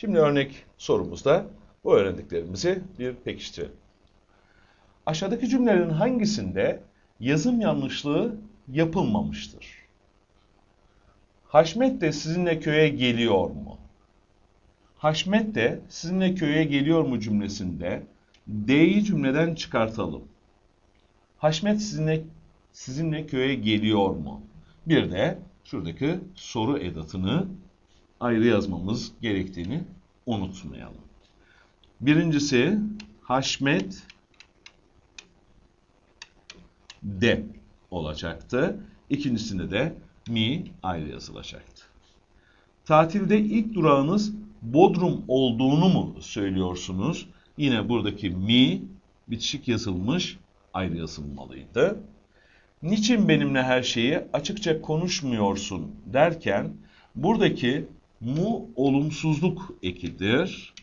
Şimdi örnek sorumuzda bu öğrendiklerimizi bir pekiştirelim. Aşağıdaki cümlelerin hangisinde yazım yanlışlığı yapılmamıştır? Haşmet de sizinle köye geliyor mu? Haşmet de sizinle köye geliyor mu cümlesinde D'yi cümleden çıkartalım. Haşmet sizinle sizinle köye geliyor mu? Bir de şuradaki soru edatını ayrı yazmamız gerektiğini unutmayalım. Birincisi Haşmet de olacaktı. İkincisinde de mi ayrı yazılacaktı. Tatilde ilk durağınız Bodrum olduğunu mu söylüyorsunuz? Yine buradaki mi bitişik yazılmış ayrı yazılmalıydı. Niçin benimle her şeyi açıkça konuşmuyorsun derken buradaki mu olumsuzluk ekidir.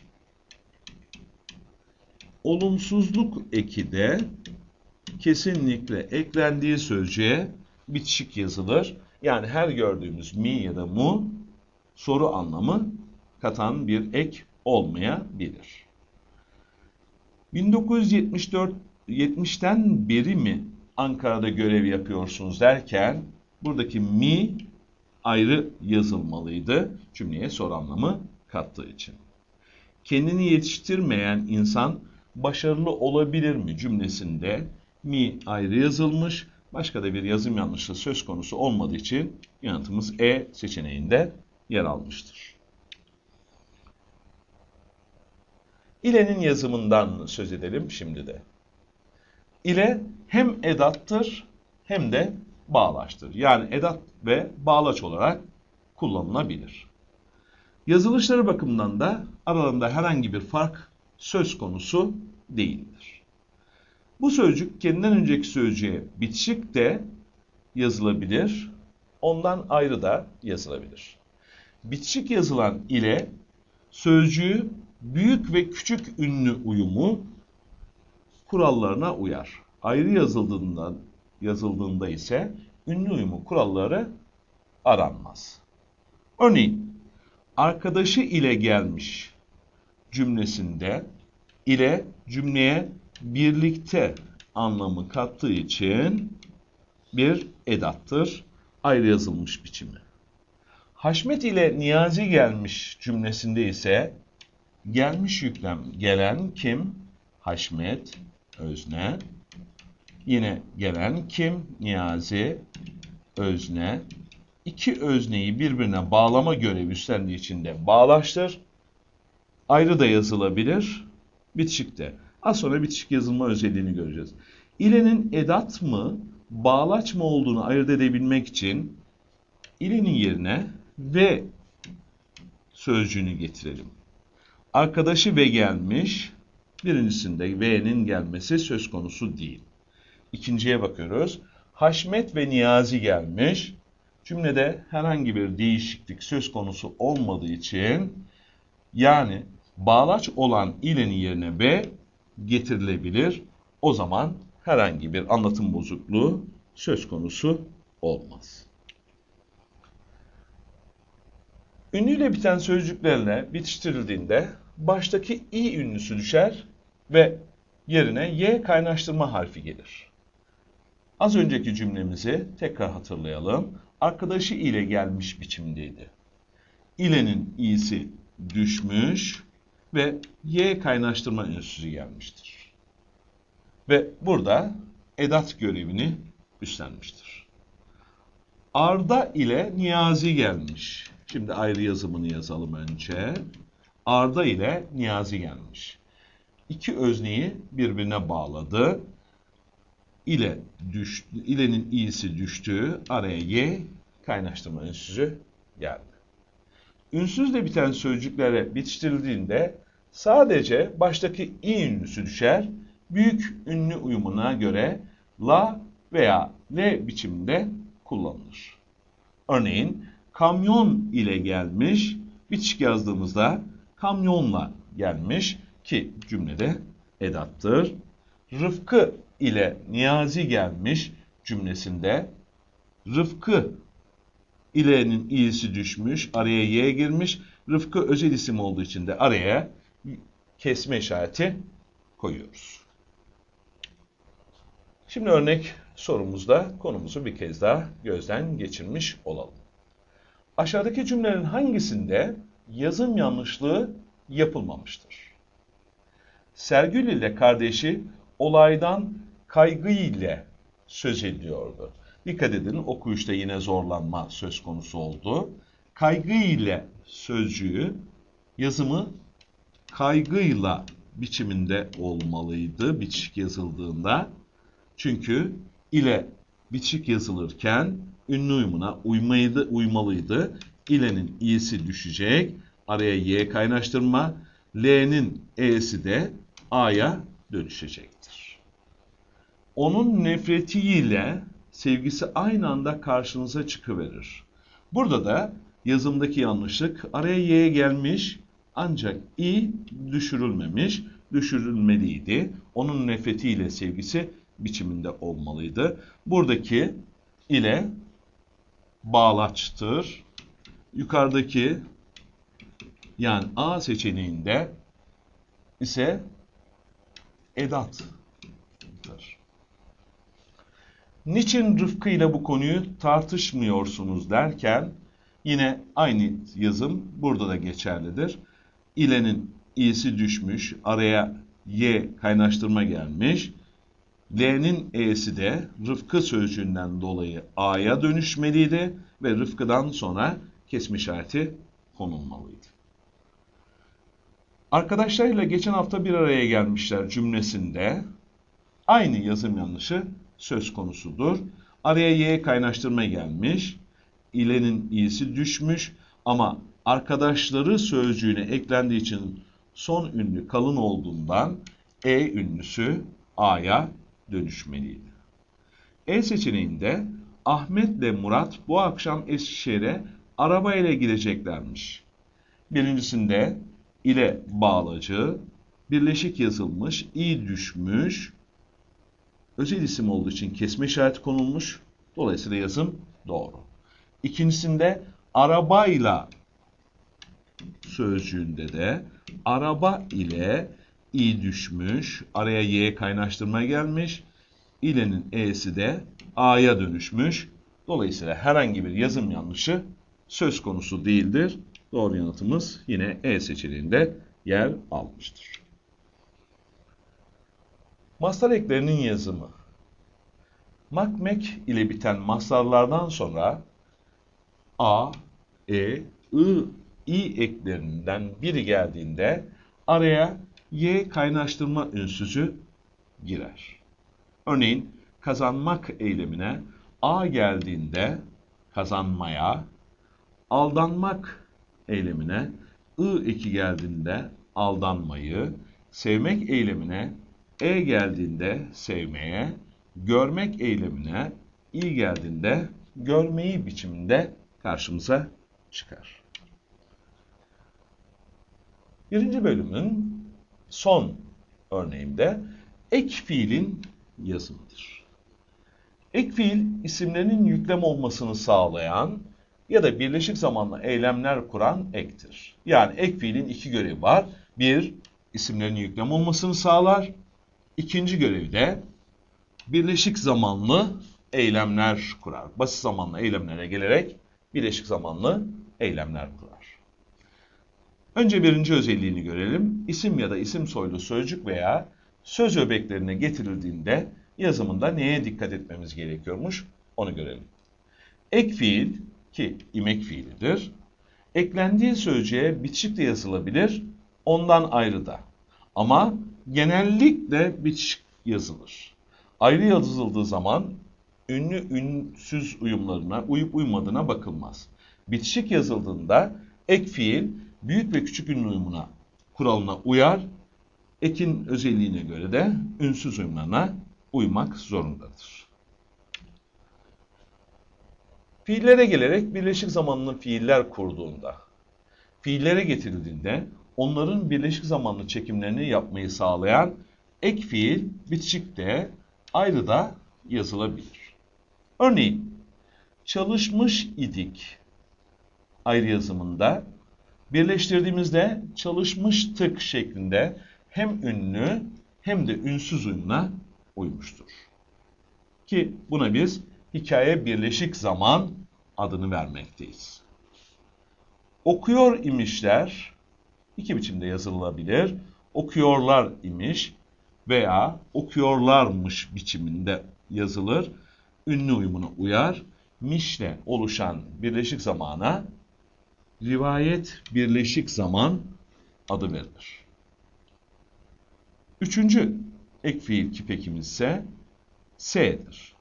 Olumsuzluk eki de kesinlikle eklendiği sözcüğe bitişik yazılır. Yani her gördüğümüz mi ya da mu soru anlamı katan bir ek olmayabilir. 1974 70'ten beri mi Ankara'da görev yapıyorsunuz derken buradaki mi ayrı yazılmalıydı cümleye soru anlamı kattığı için. Kendini yetiştirmeyen insan başarılı olabilir mi cümlesinde mi ayrı yazılmış. Başka da bir yazım yanlışlığı söz konusu olmadığı için yanıtımız E seçeneğinde yer almıştır. İle'nin yazımından söz edelim şimdi de. İle hem edattır hem de bağlaçtır. Yani edat ve bağlaç olarak kullanılabilir. Yazılışları bakımından da aralarında herhangi bir fark söz konusu değildir. Bu sözcük kendinden önceki sözcüğe bitişik de yazılabilir, ondan ayrı da yazılabilir. Bitişik yazılan ile sözcüğü büyük ve küçük ünlü uyumu kurallarına uyar. Ayrı yazıldığında, yazıldığında ise ünlü uyumu kuralları aranmaz. Örneğin arkadaşı ile gelmiş cümlesinde ile cümleye birlikte anlamı kattığı için bir edattır. Ayrı yazılmış biçimi. Haşmet ile Niyazi gelmiş cümlesinde ise gelmiş yüklem gelen kim? Haşmet, özne. Yine gelen kim? Niyazi, özne. İki özneyi birbirine bağlama görevi üstlendiği için de bağlaştır. Ayrı da yazılabilir. Bitişikte. Az sonra bitişik yazılma özelliğini göreceğiz. İlenin edat mı, bağlaç mı olduğunu ayırt edebilmek için ilenin yerine ve sözcüğünü getirelim. Arkadaşı ve gelmiş. Birincisinde V'nin gelmesi söz konusu değil. İkinciye bakıyoruz. Haşmet ve Niyazi gelmiş. Cümlede herhangi bir değişiklik söz konusu olmadığı için yani bağlaç olan ilenin yerine B getirilebilir. O zaman herhangi bir anlatım bozukluğu söz konusu olmaz. Ünlüyle biten sözcüklerle bitiştirildiğinde baştaki i ünlüsü düşer ve yerine y kaynaştırma harfi gelir. Az önceki cümlemizi tekrar hatırlayalım. Arkadaşı ile gelmiş biçimdeydi. İlenin i'si düşmüş ve y kaynaştırma ünlüsü gelmiştir. Ve burada edat görevini üstlenmiştir. Arda ile Niyazi gelmiş. Şimdi ayrı yazımını yazalım önce. Arda ile Niyazi gelmiş. İki özneyi birbirine bağladı. İle düştü, ilenin i'si düştü. Araya y kaynaştırma ünsüzü geldi. Ünsüzle biten sözcüklere bitiştirildiğinde sadece baştaki i ünlüsü düşer. Büyük ünlü uyumuna göre la veya l biçimde kullanılır. Örneğin kamyon ile gelmiş, bitişik yazdığımızda kamyonla gelmiş ki cümlede edattır. Rıfkı ile Niyazi gelmiş cümlesinde Rıfkı ile'nin i'si düşmüş, araya y girmiş Rıfkı özel isim olduğu için de araya kesme işareti koyuyoruz. Şimdi örnek sorumuzda konumuzu bir kez daha gözden geçirmiş olalım. Aşağıdaki cümlelerin hangisinde yazım yanlışlığı yapılmamıştır? Sergül ile kardeşi olaydan kaygı ile söz ediyordu. Dikkat edin okuyuşta yine zorlanma söz konusu oldu. Kaygı ile sözcüğü yazımı kaygıyla biçiminde olmalıydı bitişik yazıldığında. Çünkü ile bitişik yazılırken ünlü uyumuna uymaydı, uymalıydı. İle'nin i'si düşecek. Araya y kaynaştırma. L'nin e'si de a'ya dönüşecektir. Onun nefretiyle sevgisi aynı anda karşınıza çıkıverir. Burada da yazımdaki yanlışlık araya y gelmiş ancak i düşürülmemiş, düşürülmeliydi. Onun nefretiyle sevgisi biçiminde olmalıydı. Buradaki ile bağlaçtır. Yukarıdaki yani A seçeneğinde ise edattır. Niçin Rıfkı ile bu konuyu tartışmıyorsunuz derken yine aynı yazım burada da geçerlidir. İle'nin i'si düşmüş, araya y kaynaştırma gelmiş. L'nin e'si de Rıfkı sözcüğünden dolayı a'ya dönüşmeliydi ve Rıfkı'dan sonra kesme işareti konulmalıydı. Arkadaşlarıyla geçen hafta bir araya gelmişler cümlesinde aynı yazım yanlışı söz konusudur. Araya y kaynaştırma gelmiş. İle'nin i'si düşmüş ama arkadaşları sözcüğüne eklendiği için son ünlü kalın olduğundan e ünlüsü a'ya dönüşmeliydi. E seçeneğinde Ahmet ile Murat bu akşam Eskişehir'e araba ile gideceklermiş. Birincisinde ile bağlacı, birleşik yazılmış, i düşmüş, özel isim olduğu için kesme işareti konulmuş. Dolayısıyla yazım doğru. İkincisinde arabayla sözcüğünde de araba ile i düşmüş, araya y kaynaştırma gelmiş, ile'nin e'si de a'ya dönüşmüş. Dolayısıyla herhangi bir yazım yanlışı söz konusu değildir. Doğru yanıtımız yine E seçeneğinde yer almıştır. Mastar eklerinin yazımı. Makmek ile biten mastarlardan sonra A, E, I, I eklerinden biri geldiğinde araya Y kaynaştırma ünsüzü girer. Örneğin kazanmak eylemine A geldiğinde kazanmaya, aldanmak eylemine I eki geldiğinde aldanmayı, sevmek eylemine E geldiğinde sevmeye, görmek eylemine i geldiğinde görmeyi biçiminde karşımıza çıkar. Birinci bölümün son örneğinde ek fiilin yazımıdır. Ek fiil isimlerinin yüklem olmasını sağlayan ya da birleşik zamanlı eylemler kuran ektir. Yani ek fiilin iki görevi var. Bir, isimlerin yüklem olmasını sağlar. İkinci görevi de birleşik zamanlı eylemler kurar. Basit zamanlı eylemlere gelerek birleşik zamanlı eylemler kurar. Önce birinci özelliğini görelim. İsim ya da isim soylu sözcük veya söz öbeklerine getirildiğinde yazımında neye dikkat etmemiz gerekiyormuş onu görelim. Ek fiil ki imek fiilidir. Eklendiği sözcüğe bitişikle yazılabilir, ondan ayrı da. Ama genellikle bitişik yazılır. Ayrı yazıldığı zaman ünlü ünsüz uyumlarına uyup uymadığına bakılmaz. Bitişik yazıldığında ek fiil büyük ve küçük ünlü uyumuna kuralına uyar. Ekin özelliğine göre de ünsüz uyumlarına uymak zorundadır. Fiillere gelerek birleşik zamanlı fiiller kurduğunda, fiillere getirildiğinde onların birleşik zamanlı çekimlerini yapmayı sağlayan ek fiil bitişikte ayrı da yazılabilir. Örneğin çalışmış idik ayrı yazımında Birleştirdiğimizde çalışmıştık şeklinde hem ünlü hem de ünsüz uyumuna uymuştur. Ki buna biz hikaye birleşik zaman adını vermekteyiz. Okuyor imişler iki biçimde yazılabilir. Okuyorlar imiş veya okuyorlarmış biçiminde yazılır. Ünlü uyumuna uyar. Mişle oluşan birleşik zamana rivayet birleşik zaman adı verilir. Üçüncü ek fiil kipekimiz ise S'dir.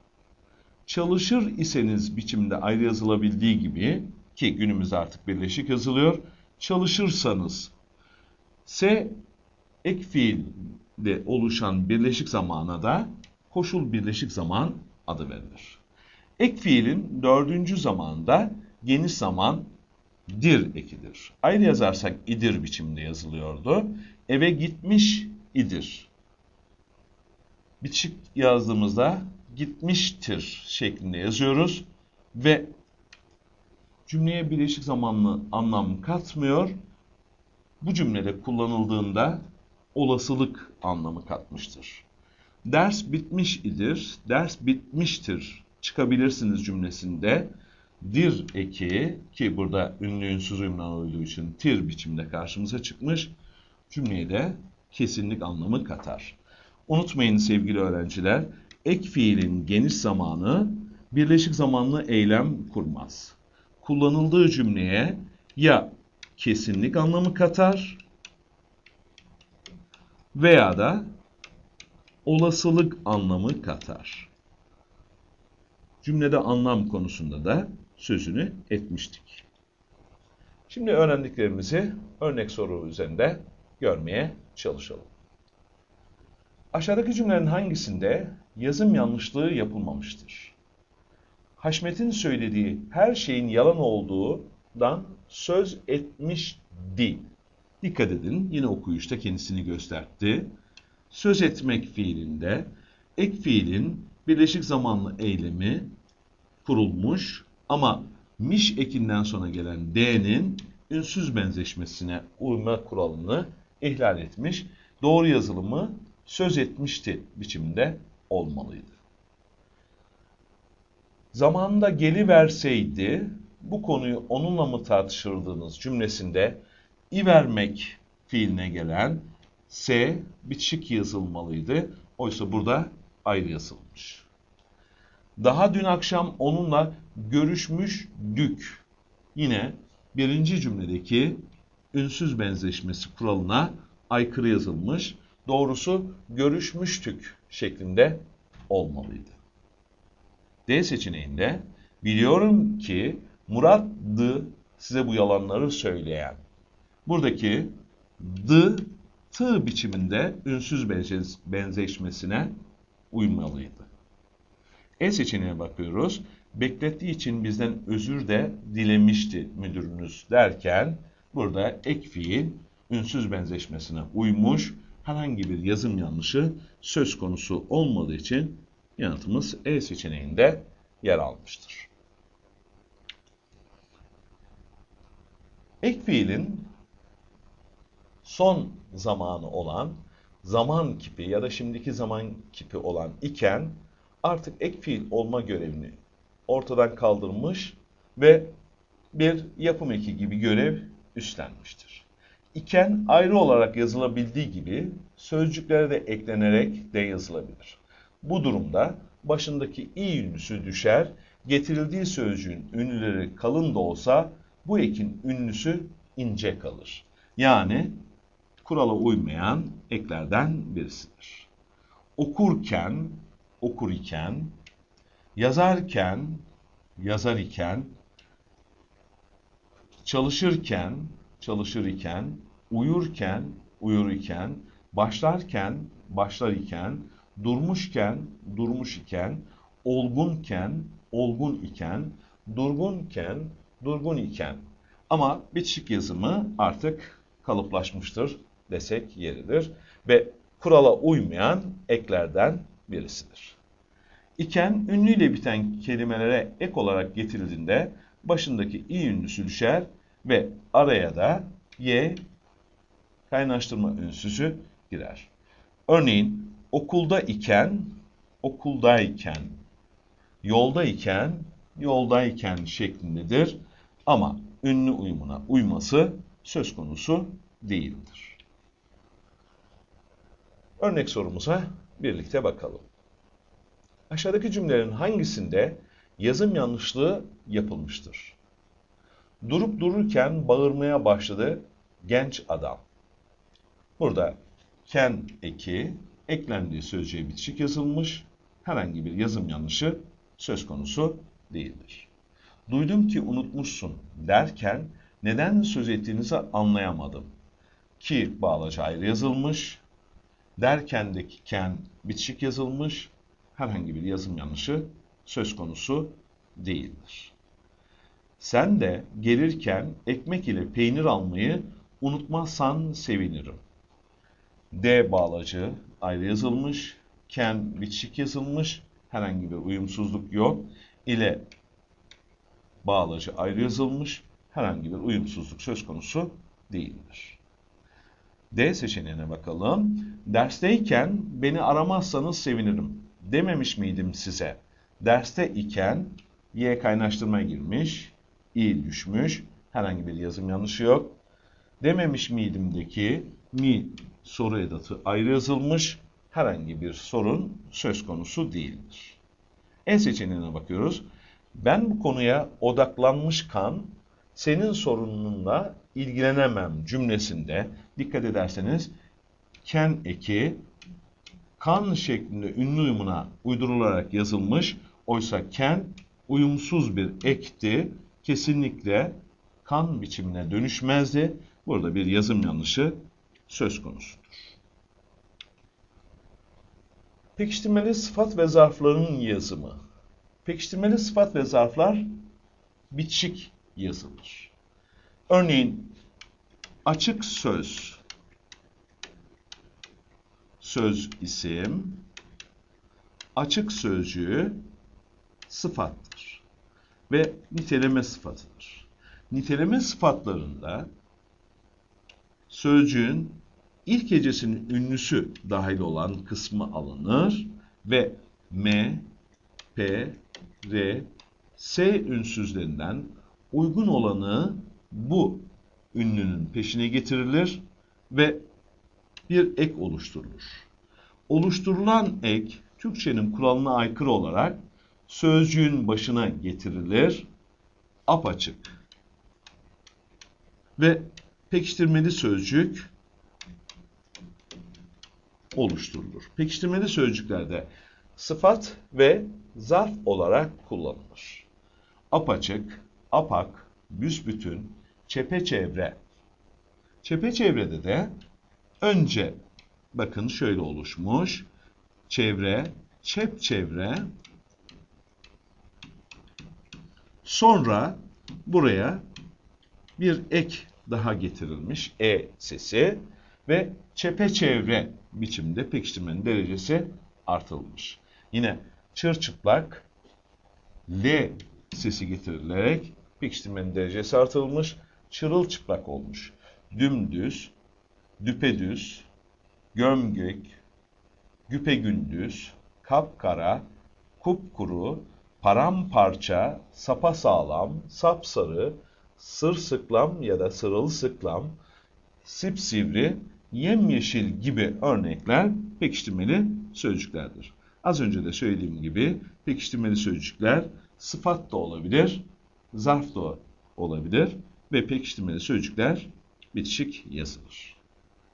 Çalışır iseniz biçimde ayrı yazılabildiği gibi ki günümüzde artık birleşik yazılıyor. Çalışırsanız S ek fiilde oluşan birleşik zamana da koşul birleşik zaman adı verilir. Ek fiilin dördüncü zamanda geniş zaman dir ekidir. Ayrı yazarsak idir biçimde yazılıyordu. Eve gitmiş idir. Bitişik yazdığımızda gitmiştir şeklinde yazıyoruz ve cümleye birleşik zamanlı anlam katmıyor. Bu cümlede kullanıldığında olasılık anlamı katmıştır. Ders bitmiş idir, ders bitmiştir çıkabilirsiniz cümlesinde dir eki ki burada ünlü ünsüz olduğu için tir biçimde karşımıza çıkmış cümleye de kesinlik anlamı katar. Unutmayın sevgili öğrenciler, ek fiilin geniş zamanı birleşik zamanlı eylem kurmaz. Kullanıldığı cümleye ya kesinlik anlamı katar veya da olasılık anlamı katar. Cümlede anlam konusunda da sözünü etmiştik. Şimdi öğrendiklerimizi örnek soru üzerinde görmeye çalışalım. Aşağıdaki cümlelerin hangisinde yazım yanlışlığı yapılmamıştır? Haşmet'in söylediği her şeyin yalan olduğundan söz etmişti. Dikkat edin, yine okuyuşta kendisini gösterdi. Söz etmek fiilinde ek fiilin birleşik zamanlı eylemi kurulmuş ama miş ekinden sonra gelen d'nin ünsüz benzeşmesine uyma kuralını ihlal etmiş. Doğru yazılımı söz etmişti biçimde olmalıydı. Zamanında geliverseydi bu konuyu onunla mı tartışırdınız cümlesinde i vermek fiiline gelen s bitişik yazılmalıydı. Oysa burada ayrı yazılmış. Daha dün akşam onunla görüşmüştük. Yine birinci cümledeki ünsüz benzeşmesi kuralına aykırı yazılmış. Doğrusu görüşmüştük şeklinde olmalıydı. D seçeneğinde biliyorum ki Murat'dı size bu yalanları söyleyen. Buradaki dı tı biçiminde ünsüz benzeşmesine uymalıydı. E seçeneğine bakıyoruz. Beklettiği için bizden özür de dilemişti müdürünüz derken burada ek fiil ünsüz benzeşmesine uymuş. Herhangi bir yazım yanlışı söz konusu olmadığı için yanıtımız E seçeneğinde yer almıştır. Ek fiilin son zamanı olan zaman kipi ya da şimdiki zaman kipi olan iken artık ek fiil olma görevini ortadan kaldırmış ve bir yapım eki gibi görev üstlenmiştir. İken ayrı olarak yazılabildiği gibi sözcüklere de eklenerek de yazılabilir. Bu durumda başındaki i ünlüsü düşer, getirildiği sözcüğün ünlüleri kalın da olsa bu ekin ünlüsü ince kalır. Yani kurala uymayan eklerden birisidir. Okurken okur iken, yazarken, yazar iken, çalışırken, çalışır iken, uyurken, uyur iken, başlarken, başlar iken, durmuşken, durmuş iken, olgunken, olgun iken, durgunken, durgun iken. Ama bitişik yazımı artık kalıplaşmıştır desek yeridir ve kurala uymayan eklerden birisidir. İken ünlüyle biten kelimelere ek olarak getirildiğinde başındaki i ünlüsü düşer ve araya da Y kaynaştırma ünsüzü girer. Örneğin okulda iken, okuldayken, yoldayken, yoldayken şeklindedir. Ama ünlü uyumuna uyması söz konusu değildir. Örnek sorumuza birlikte bakalım. Aşağıdaki cümlelerin hangisinde yazım yanlışlığı yapılmıştır? Durup dururken bağırmaya başladı genç adam. Burada ken eki eklendiği sözcüğe bitişik yazılmış. Herhangi bir yazım yanlışı söz konusu değildir. Duydum ki unutmuşsun derken neden söz ettiğinizi anlayamadım. Ki bağlacı ayrı yazılmış. Derkendeki ken bitişik yazılmış. Herhangi bir yazım yanlışı söz konusu değildir. Sen de gelirken ekmek ile peynir almayı unutmazsan sevinirim. D bağlacı ayrı yazılmış, ken bitişik yazılmış, herhangi bir uyumsuzluk yok. ile bağlacı ayrı yazılmış, herhangi bir uyumsuzluk söz konusu değildir. D seçeneğine bakalım. Dersteyken beni aramazsanız sevinirim. Dememiş miydim size? Derste iken Y kaynaştırma girmiş, İ düşmüş, herhangi bir yazım yanlışı yok. Dememiş miydimdeki mi soru edatı ayrı yazılmış, herhangi bir sorun söz konusu değildir. En seçeneğine bakıyoruz. Ben bu konuya odaklanmış kan, senin sorununla ilgilenemem cümlesinde dikkat ederseniz ken eki kan şeklinde ünlü uyumuna uydurularak yazılmış. Oysa ken uyumsuz bir ekti. Kesinlikle kan biçimine dönüşmezdi. Burada bir yazım yanlışı söz konusudur. Pekiştirmeli sıfat ve zarfların yazımı. Pekiştirmeli sıfat ve zarflar bitişik yazılır. Örneğin açık söz, söz isim, açık sözcüğü sıfattır ve niteleme sıfatıdır. Niteleme sıfatlarında sözcüğün ilk hecesinin ünlüsü dahil olan kısmı alınır ve M, P, R, S ünsüzlerinden uygun olanı bu ünlünün peşine getirilir ve bir ek oluşturulur. Oluşturulan ek Türkçenin kuralına aykırı olarak sözcüğün başına getirilir, apaçık ve pekiştirmeli sözcük oluşturulur. Pekiştirmeli sözcüklerde sıfat ve zarf olarak kullanılır. Apaçık, apak, büsbütün, çepeçevre. Çepeçevrede de önce bakın şöyle oluşmuş. Çevre, çep çevre. Sonra buraya bir ek daha getirilmiş. E sesi ve çepeçevre biçimde pekiştirmenin derecesi artılmış. Yine çırçıplak L sesi getirilerek pekiştirmenin derecesi artırılmış. Çırılçıplak olmuş. Dümdüz, düpedüz, gömgök, güpegündüz, kapkara, kupkuru, paramparça, sapasağlam, sapsarı, sırsıklam ya da sırılsıklam, sipsivri, yemyeşil gibi örnekler pekiştirmeli sözcüklerdir. Az önce de söylediğim gibi pekiştirmeli sözcükler sıfat da olabilir, zarf da olabilir ve pekiştirmeli sözcükler bitişik yazılır.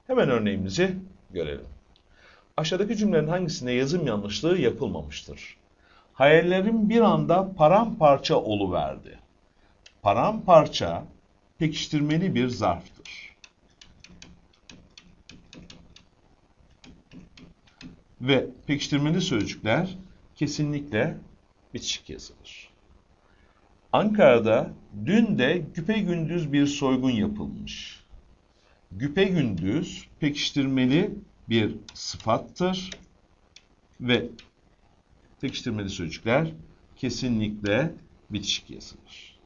Hemen örneğimizi görelim. Aşağıdaki cümlenin hangisinde yazım yanlışlığı yapılmamıştır? Hayallerim bir anda paramparça oluverdi. Paramparça pekiştirmeli bir zarftır. Ve pekiştirmeli sözcükler kesinlikle bitişik yazılır. Ankara'da dün de güpe gündüz bir soygun yapılmış. Güpe gündüz pekiştirmeli bir sıfattır ve pekiştirmeli sözcükler kesinlikle bitişik yazılır.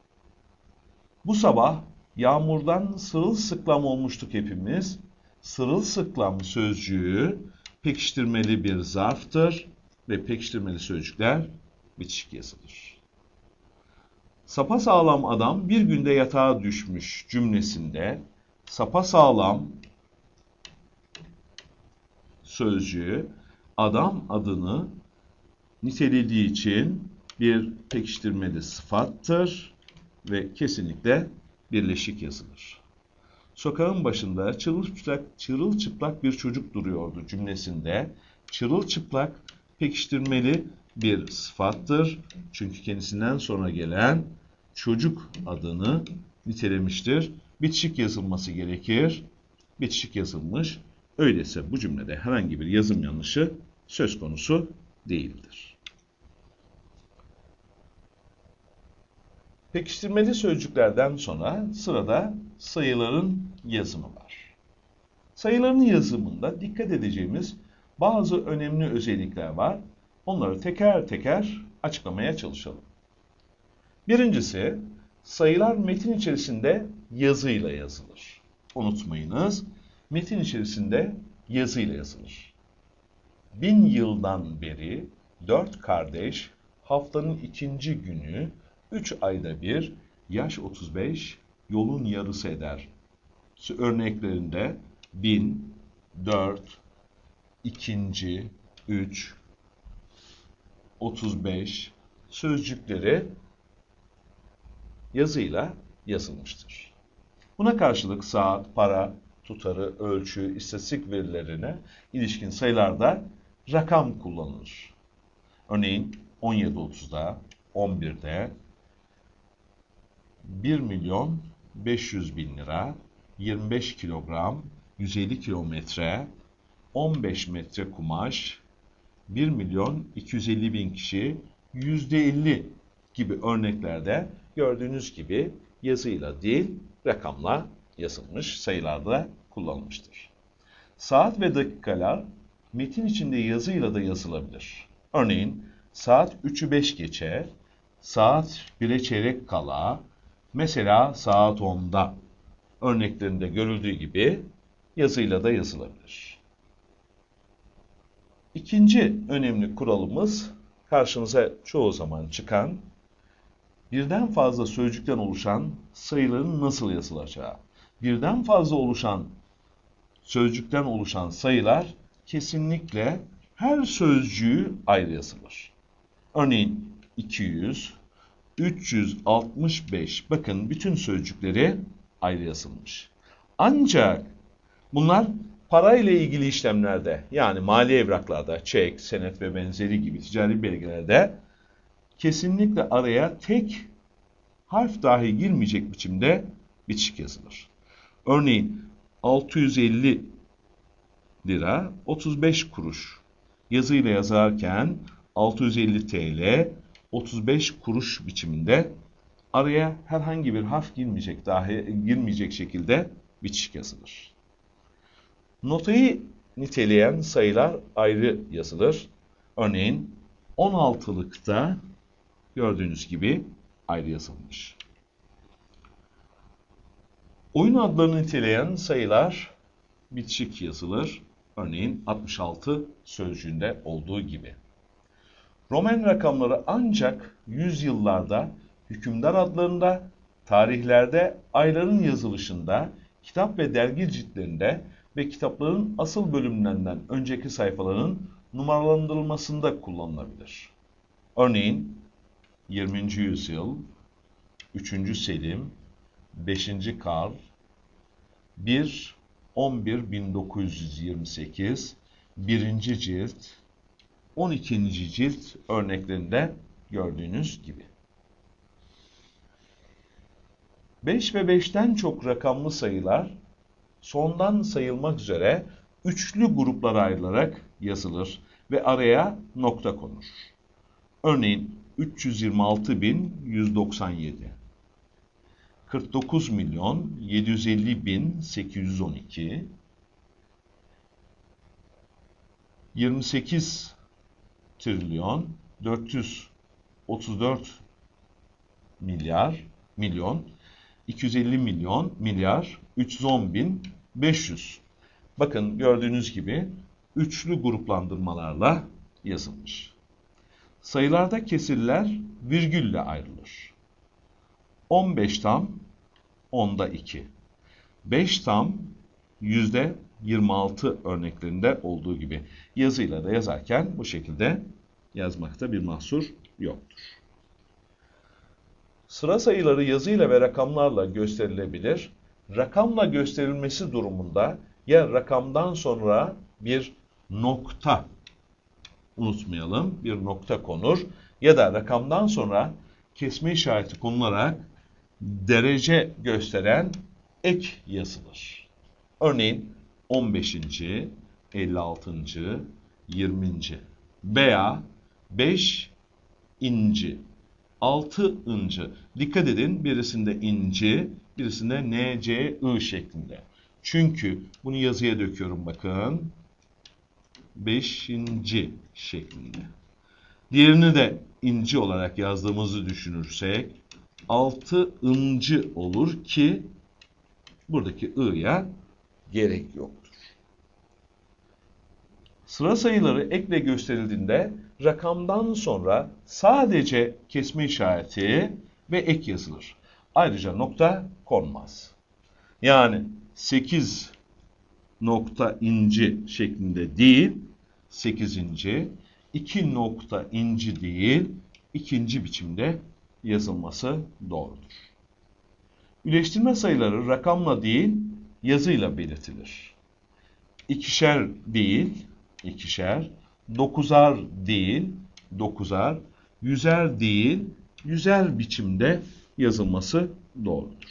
Bu sabah Yağmurdan sırılsıklam olmuştuk hepimiz. Sırılsıklam sözcüğü pekiştirmeli bir zarftır ve pekiştirmeli sözcükler bitişik yazılır. Sapa sağlam adam bir günde yatağa düşmüş cümlesinde sapa sağlam sözcüğü adam adını nitelediği için bir pekiştirmeli sıfattır ve kesinlikle birleşik yazılır. Sokağın başında çırılçıplak, çırılçıplak bir çocuk duruyordu cümlesinde. Çırılçıplak pekiştirmeli bir sıfattır. Çünkü kendisinden sonra gelen çocuk adını nitelemiştir. Bitişik yazılması gerekir. Bitişik yazılmış. Öyleyse bu cümlede herhangi bir yazım yanlışı söz konusu değildir. Pekiştirmeli sözcüklerden sonra sırada sayıların yazımı var. Sayıların yazımında dikkat edeceğimiz bazı önemli özellikler var. Onları teker teker açıklamaya çalışalım. Birincisi, sayılar metin içerisinde yazıyla yazılır. Unutmayınız, metin içerisinde yazıyla yazılır. Bin yıldan beri dört kardeş haftanın ikinci günü, üç ayda bir, yaş 35, yolun yarısı eder. Örneklerinde bin, dört, ikinci, üç, 35 sözcükleri yazıyla yazılmıştır. Buna karşılık saat, para, tutarı, ölçü, istatistik verilerine ilişkin sayılarda rakam kullanılır. Örneğin 17.30'da, 11'de 1 milyon 500 bin lira, 25 kilogram, 150 kilometre, 15 metre kumaş, 1 milyon 250 bin kişi, %50 gibi örneklerde gördüğünüz gibi yazıyla değil, rakamla yazılmış, sayılarda kullanılmıştır. Saat ve dakikalar metin içinde yazıyla da yazılabilir. Örneğin saat 3'ü 5 geçe, saat 1'e çeyrek kala, mesela saat 10'da örneklerinde görüldüğü gibi yazıyla da yazılabilir. İkinci önemli kuralımız karşınıza çoğu zaman çıkan birden fazla sözcükten oluşan sayıların nasıl yazılacağı. Birden fazla oluşan sözcükten oluşan sayılar kesinlikle her sözcüğü ayrı yazılır. Örneğin 200, 365 bakın bütün sözcükleri ayrı yazılmış. Ancak bunlar parayla ilgili işlemlerde yani mali evraklarda, çek, senet ve benzeri gibi ticari belgelerde kesinlikle araya tek harf dahi girmeyecek biçimde bitişik yazılır. Örneğin 650 lira 35 kuruş yazıyla yazarken 650 TL 35 kuruş biçiminde araya herhangi bir harf girmeyecek dahi girmeyecek şekilde bitişik yazılır. Notayı niteleyen sayılar ayrı yazılır. Örneğin 16'lıkta gördüğünüz gibi ayrı yazılmış. Oyun adlarını niteleyen sayılar bitişik yazılır. Örneğin 66 sözcüğünde olduğu gibi. Roman rakamları ancak yüzyıllarda hükümdar adlarında, tarihlerde, ayların yazılışında, kitap ve dergi ciltlerinde ve kitapların asıl bölümlerinden önceki sayfaların numaralandırılmasında kullanılabilir. Örneğin 20. yüzyıl, 3. Selim, 5. Karl, 1 11 1928, 1. cilt, 12. cilt örneklerinde gördüğünüz gibi. 5 ve 5'ten çok rakamlı sayılar sondan sayılmak üzere üçlü gruplara ayrılarak yazılır ve araya nokta konur. Örneğin 326.197 49 milyon 750 bin 812 28 trilyon 434 milyar milyon 250 milyon milyar 310 bin 500. Bakın gördüğünüz gibi üçlü gruplandırmalarla yazılmış. Sayılarda kesirler virgülle ayrılır. 15 tam, onda 2. 5 tam, yüzde 26 örneklerinde olduğu gibi yazıyla da yazarken bu şekilde yazmakta bir mahsur yoktur. Sıra sayıları yazıyla ve rakamlarla gösterilebilir. Rakamla gösterilmesi durumunda ya rakamdan sonra bir nokta unutmayalım bir nokta konur ya da rakamdan sonra kesme işareti konularak derece gösteren ek yazılır. Örneğin 15. 56. 20. veya 5 inci 6 inci. Dikkat edin birisinde inci, birisinde N, şeklinde. Çünkü bunu yazıya döküyorum bakın. 5. şeklinde. Diğerini de inci olarak yazdığımızı düşünürsek 6 incı olur ki buradaki i'ya gerek yoktur. Sıra sayıları ekle gösterildiğinde rakamdan sonra sadece kesme işareti ve ek yazılır. Ayrıca nokta konmaz. Yani 8 nokta inci şeklinde değil, 8 inci, 2 nokta inci değil, ikinci biçimde yazılması doğrudur. Üleştirme sayıları rakamla değil, yazıyla belirtilir. İkişer değil, ikişer, dokuzar değil, dokuzar, yüzer değil, yüzer biçimde yazılması doğrudur.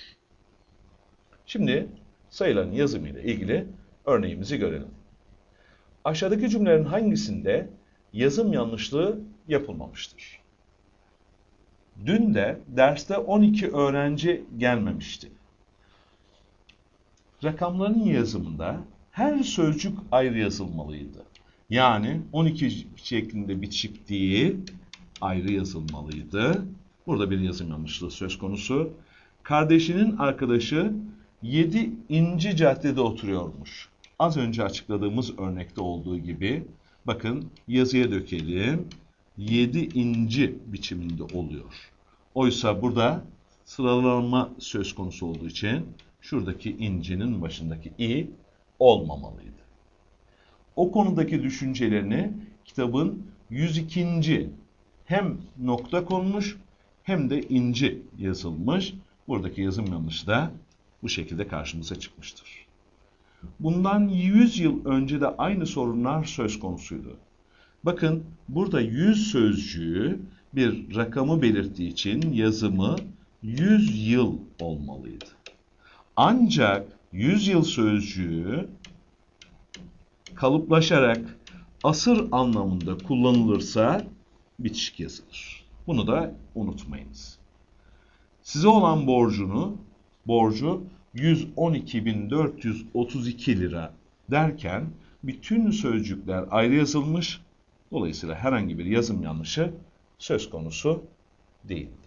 Şimdi sayıların yazımıyla ilgili örneğimizi görelim. Aşağıdaki cümlelerin hangisinde yazım yanlışlığı yapılmamıştır? Dün de derste 12 öğrenci gelmemişti. Rakamların yazımında her sözcük ayrı yazılmalıydı. Yani 12 şeklinde bitişik değil, ayrı yazılmalıydı. Burada bir yazım yanlışlığı söz konusu. Kardeşinin arkadaşı 7 inci caddede oturuyormuş. Az önce açıkladığımız örnekte olduğu gibi bakın yazıya dökelim. 7 inci biçiminde oluyor. Oysa burada sıralanma söz konusu olduğu için şuradaki incinin başındaki i olmamalıydı. O konudaki düşüncelerini kitabın 102. hem nokta konmuş hem de inci yazılmış. Buradaki yazım yanlışı da bu şekilde karşımıza çıkmıştır. Bundan 100 yıl önce de aynı sorunlar söz konusuydu. Bakın burada 100 sözcüğü bir rakamı belirttiği için yazımı 100 yıl olmalıydı. Ancak 100 yıl sözcüğü kalıplaşarak asır anlamında kullanılırsa bitişik yazılır. Bunu da unutmayınız. Size olan borcunu, borcu 112.432 lira derken bütün sözcükler ayrı yazılmış. Dolayısıyla herhangi bir yazım yanlışı söz konusu değildir.